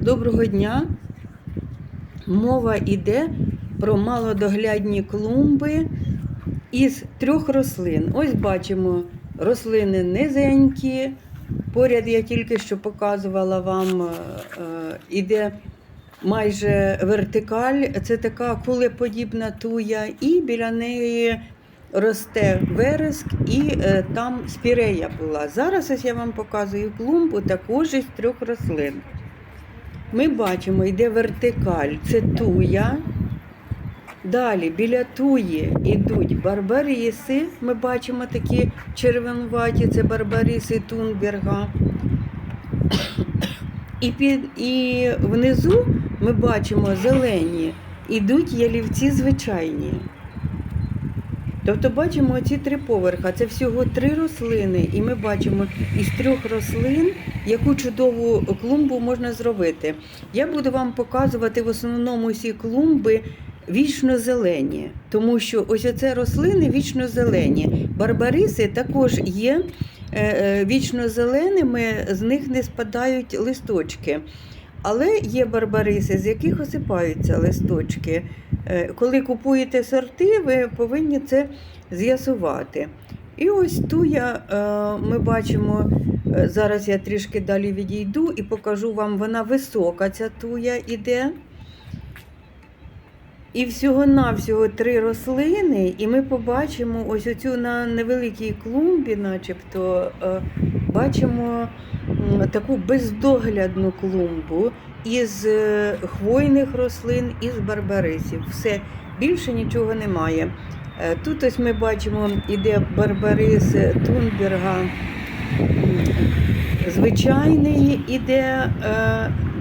Доброго дня. Мова йде про малодоглядні клумби із трьох рослин. Ось бачимо рослини низенькі. Поряд я тільки що показувала вам, е, е, іде майже вертикаль. Це така кулеподібна туя, і біля неї росте вереск, і е, там спірея була. Зараз ось я вам показую клумбу також із трьох рослин. Ми бачимо, йде вертикаль, це туя. Далі біля туї йдуть барбаріси. Ми бачимо такі червонуваті, це барбариси Тунберга. І, під, і внизу ми бачимо зелені, йдуть ялівці звичайні. Тобто бачимо ці три поверха. Це всього три рослини, і ми бачимо із трьох рослин, яку чудову клумбу можна зробити. Я буду вам показувати в основному ці клумби вічно зелені, тому що ось оце рослини вічно зелені. Барбариси також є е, вічно зеленими, з них не спадають листочки. Але є барбариси, з яких осипаються листочки. Е, Коли купуєте сорти, ви повинні це з'ясувати. І ось ту я, ми бачимо, е, зараз я трішки далі відійду і покажу вам, вона висока, ця туя іде. І всього-навсього три рослини, і ми побачимо ось оцю на невеликій клумбі, начебто, е, бачимо таку бездоглядну клумбу із е, хвойних рослин, із барбарисів. Все, більше нічого немає. Е, Тут ось ми бачимо, іде барбарис Тунберга звичайний, іде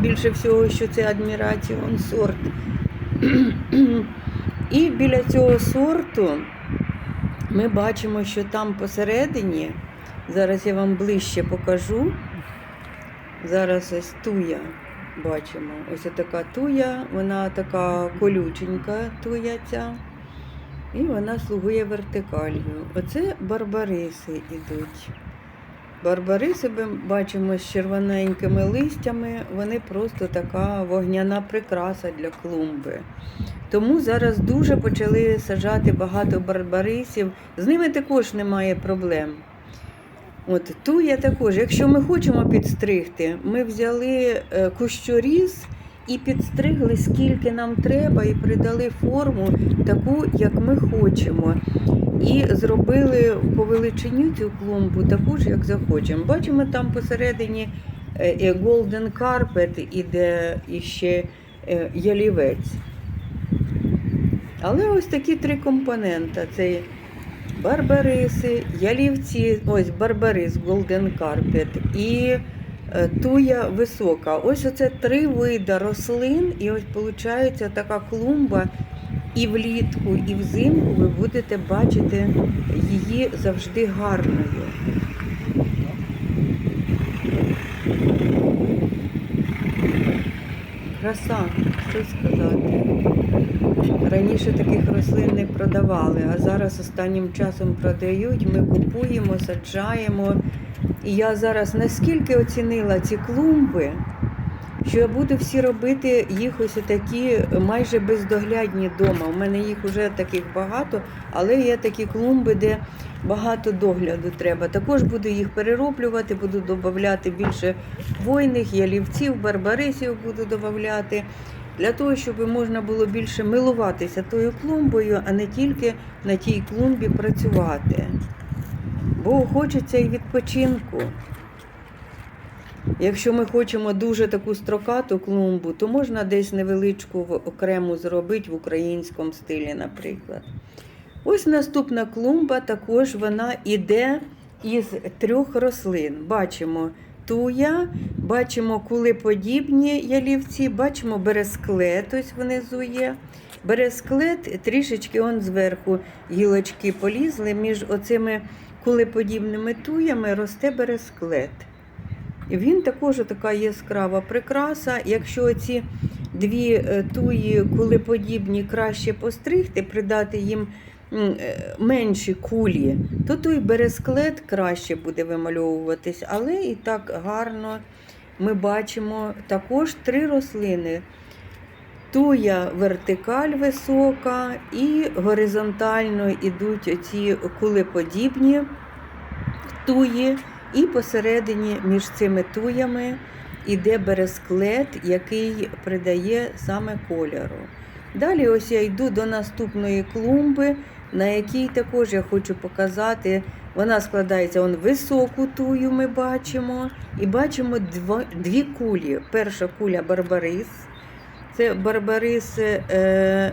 більше всього, що це адміраціон сорт. І біля цього сорту ми бачимо, що там посередині, зараз я вам ближче покажу. Зараз ось туя бачимо. Ось така туя, вона така колюченька туя ця. І вона слугує вертикалью. Оце барбариси йдуть. Барбариси ми бачимо з червоненькими листями, вони просто така вогняна прикраса для клумби. Тому зараз дуже почали саджати багато барбарисів. З ними також немає проблем. От туя також, якщо ми хочемо підстригти, ми взяли е, кущоріз і підстригли скільки нам треба, і придали форму таку, як ми хочемо. І зробили по величині цю клумбу таку ж, як захочемо. Бачимо, там посередині е, Golden Carpet іде іще е, ялівець. Але ось такі три компоненти: це барбариси, ялівці, ось барбарис Golden Carpet і е, туя висока. Ось оце три вида рослин, і ось виходить така клумба. І влітку, і взимку ви будете бачити її завжди гарною. Краса, що сказати. Раніше таких рослин не продавали, а зараз останнім часом продають. Ми купуємо, саджаємо. І я зараз наскільки оцінила ці клумби, що я буду всі робити їх ось такі майже бездоглядні вдома. У мене їх вже таких багато, але є такі клумби, де багато догляду треба. Також буду їх перероблювати, буду додати більше хвойних, ялівців, барбарисів буду додати. Для того, щоб можна було більше милуватися тою клумбою, а не тільки на тій клумбі працювати. Бо хочеться і відпочинку. Якщо ми хочемо дуже таку строкату клумбу, то можна десь невеличку окрему зробити в українському стилі, наприклад. Ось наступна клумба, також вона іде із трьох рослин. Бачимо туя, бачимо кулеподібні ялівці, бачимо бересклет, ось внизу є. Бересклет трішечки он зверху гілочки полізли, між оцими кулеподібними туями росте бересклет. Він також така яскрава прикраса. Якщо ці дві е, туї кулеподібні краще постригти, придати їм е, менші кулі, то той бересклет краще буде вимальовуватись, але і так гарно ми бачимо також три рослини. Туя вертикаль висока і горизонтально йдуть оці кулеподібні туї, і посередині між цими туями іде бересклет, який придає саме кольору. Далі ось я йду до наступної клумби, на якій також я хочу показати. Вона складається он високу тую, ми бачимо, і бачимо дві кулі. Перша куля барбарис. Це барбарис е,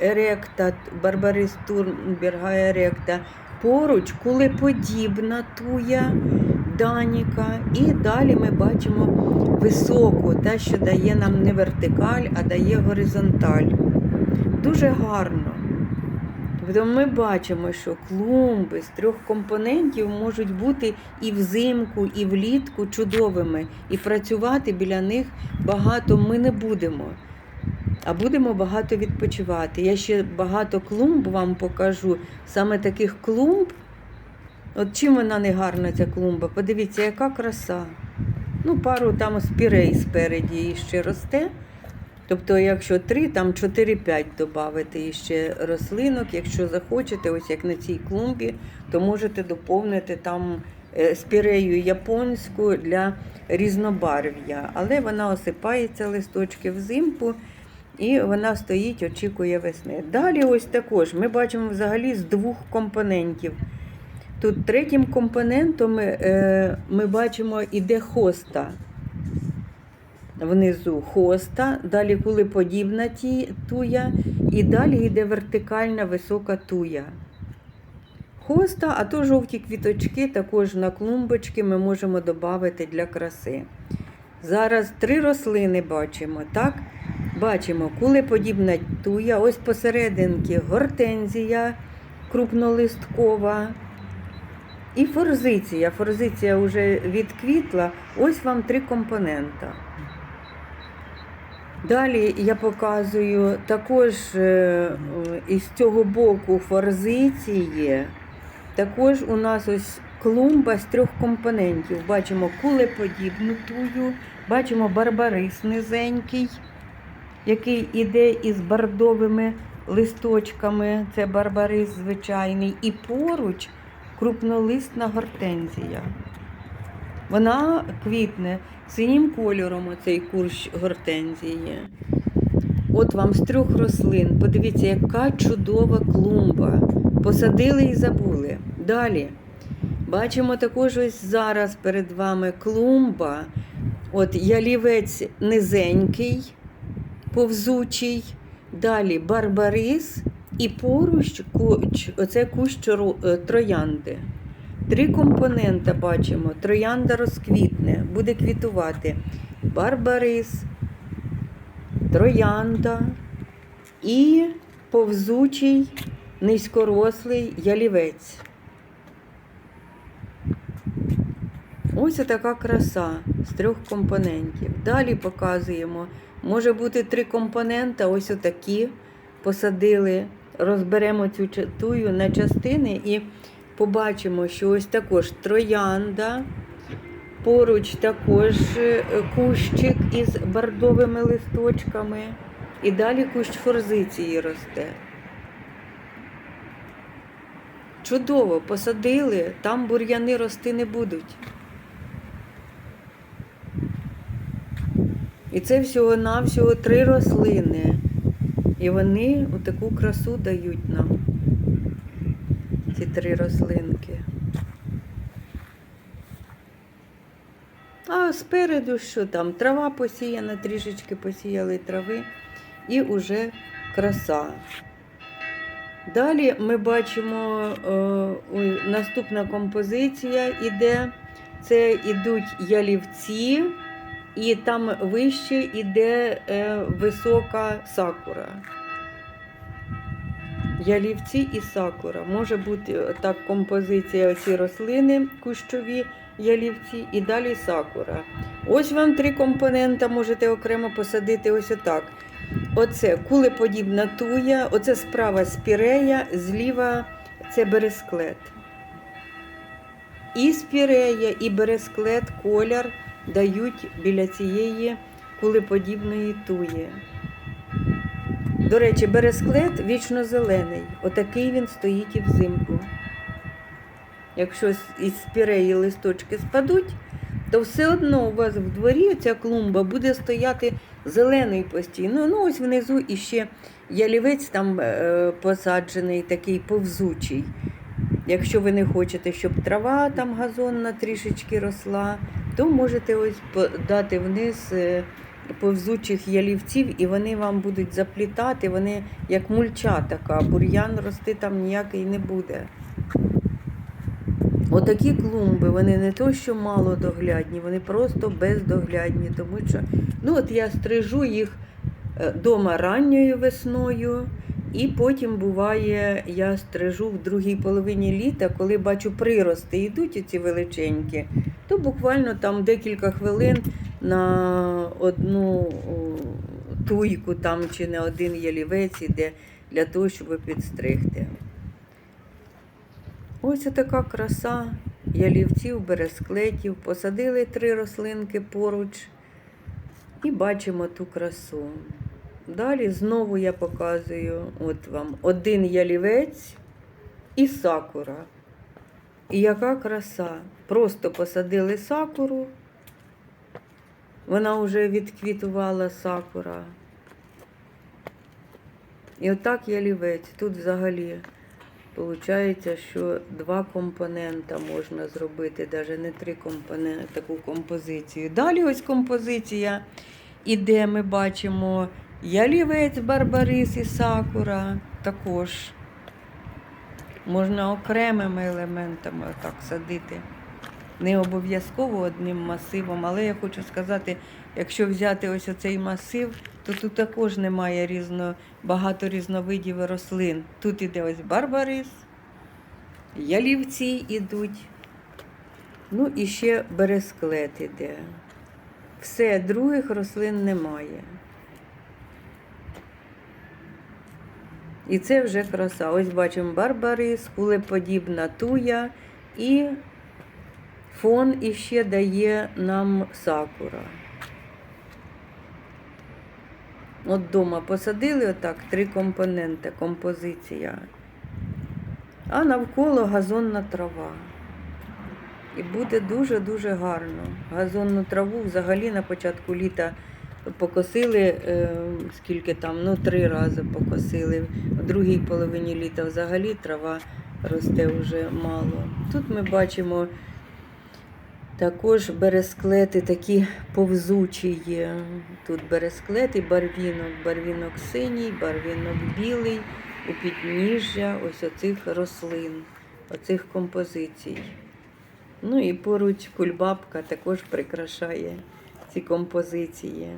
еректа, барбарис Турнберга еректа. Поруч кулеподібна туя Даніка. І далі ми бачимо високу, те, що дає нам не вертикаль, а дає горизонталь. Дуже гарно. Ми бачимо, що клумби з трьох компонентів можуть бути і взимку, і влітку чудовими, і працювати біля них багато ми не будемо, а будемо багато відпочивати. Я ще багато клумб вам покажу, саме таких клумб. От чим вона не гарна, ця клумба? Подивіться, яка краса. Ну, пару там спірей спереді ще росте. Тобто, якщо 3, там 4-5 додати іще рослинок. Якщо захочете, ось як на цій клумбі, то можете доповнити там е, спірею японську для різнобарв'я. Але вона осипається листочки взимку і вона стоїть, очікує весни. Далі, ось також ми бачимо взагалі з двох компонентів. Тут третім компонентом е, ми бачимо іде хоста внизу хоста, далі кулеподібна туя, і далі йде вертикальна висока туя. Хоста, а то жовті квіточки також на клумбочки ми можемо додати для краси. Зараз три рослини бачимо, так? Бачимо кулеподібна туя, ось посерединки гортензія крупнолисткова. І форзиція. Форзиція вже відквітла. Ось вам три компонента. Далі я показую також е, е, із цього боку форзиції. Також у нас ось клумба з трьох компонентів. Бачимо кулеподібну тую, бачимо барбарис низенький, який іде із бордовими листочками. Це барбарис звичайний. І поруч крупнолистна гортензія. Вона квітне синім кольором оцей курщ гортензії. От вам з трьох рослин. Подивіться, яка чудова клумба. Посадили і забули. Далі. Бачимо також ось зараз перед вами клумба. От ялівець низенький, повзучий. Далі барбарис і поруч оце кущ е, троянди. Три компонента бачимо. Троянда розквітне, буде квітувати. Барбарис, троянда і повзучий низькорослий ялівець. Ось така краса з трьох компонентів. Далі показуємо. Може бути три компонента, ось отакі. Посадили, розберемо цю тую на частини і побачимо, що ось також троянда, поруч також е, кущик із бордовими листочками, і далі кущ форзиції росте. Чудово, посадили, там бур'яни рости не будуть. І це всього-навсього три рослини. І вони таку красу дають нам ці три рослинки. А спереду що там? Трава посіяна, трішечки посіяли трави і уже краса. Далі ми бачимо е, ой, наступна композиція іде. Це ідуть ялівці, і там вище іде е, висока сакура. Ялівці і сакура. Може бути е, так композиція оці рослини кущові ялівці і далі сакура. Ось вам три компонента можете окремо посадити ось отак. Оце кулеподібна туя, оце справа спірея, зліва це бересклет. І спірея, і бересклет, колір дають біля цієї кулеподібної туї. До речі, бересклет вічно зелений. Отакий він стоїть і взимку. Якщо із спіреї листочки спадуть, то все одно у вас в дворі ця клумба буде стояти зелений постійно. Ну, ось внизу іще ялівець там е, посаджений, такий повзучий. Якщо ви не хочете, щоб трава там газонна трішечки росла, то можете ось дати вниз е, повзучих ялівців, і вони вам будуть заплітати, вони як мульча така, бур'ян рости там ніякий не буде. Отакі клумби, вони не то, що мало доглядні, вони просто бездоглядні, тому що ну от я стрижу їх е, дома ранньою весною, і потім буває, я стрижу в другій половині літа, коли бачу прирости йдуть ці величенькі, то буквально там декілька хвилин на одну туйку там чи на один ялівець іде для того, щоб підстригти. Ось така краса ялівців, бересклетів. Посадили три рослинки поруч і бачимо ту красу. Далі знову я показую от вам один ялівець і сакура. І яка краса. Просто посадили сакуру. Вона вже відквітувала сакура. І отак ялівець. Тут взагалі Получається, що два компонента можна зробити, навіть не три компоненти, таку композицію. Далі ось композиція іде, ми бачимо ялівець, барбарис і сакура також. Можна окремими елементами отак садити. Не обов'язково одним масивом, але я хочу сказати, якщо взяти ось оцей масив, то тут також немає різно, багато різновидів рослин. Тут іде ось барбарис, ялівці ідуть, ну і ще бересклет іде. Все, других рослин немає. І це вже краса. Ось бачимо барбарис, кулеподібна туя і фон іще дає нам сакура. От дома посадили отак три компоненти, композиція. А навколо газонна трава. І буде дуже-дуже гарно. Газонну траву взагалі на початку літа покосили, е, скільки там, ну три рази покосили. В другій половині літа взагалі трава росте вже мало. Тут ми бачимо також бересклети такі повзучі є. Тут бересклет і барвінок. Барвінок синій, барвінок білий, у підніжжя ось оцих рослин, оцих композицій. Ну і поруч кульбабка також прикрашає ці композиції.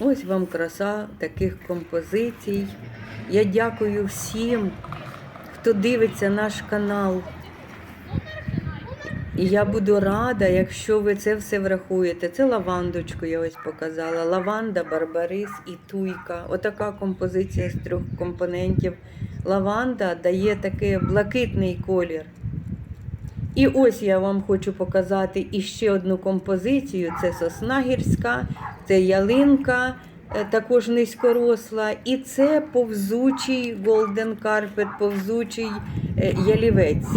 Ось вам краса таких композицій. Я дякую всім, хто дивиться наш канал. І я буду рада, якщо ви це все врахуєте. Це лавандочку я ось показала. Лаванда, барбарис і туйка. Отака композиція з трьох компонентів. Лаванда дає такий блакитний колір. І ось я вам хочу показати іще одну композицію: це сосна гірська, це ялинка, е, також низькоросла, і це повзучий Golden Carpet, повзучий е, ялівець.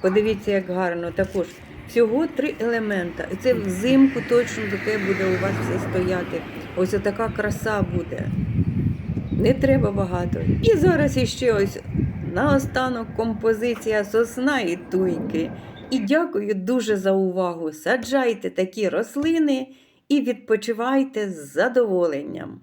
Подивіться, як гарно. Також всього три елемента. І це взимку точно таке буде у вас все стояти. Ось така краса буде. Не треба багато. І зараз іще ось наостанок композиція сосна і туйки. І дякую дуже за увагу. Саджайте такі рослини і відпочивайте з задоволенням.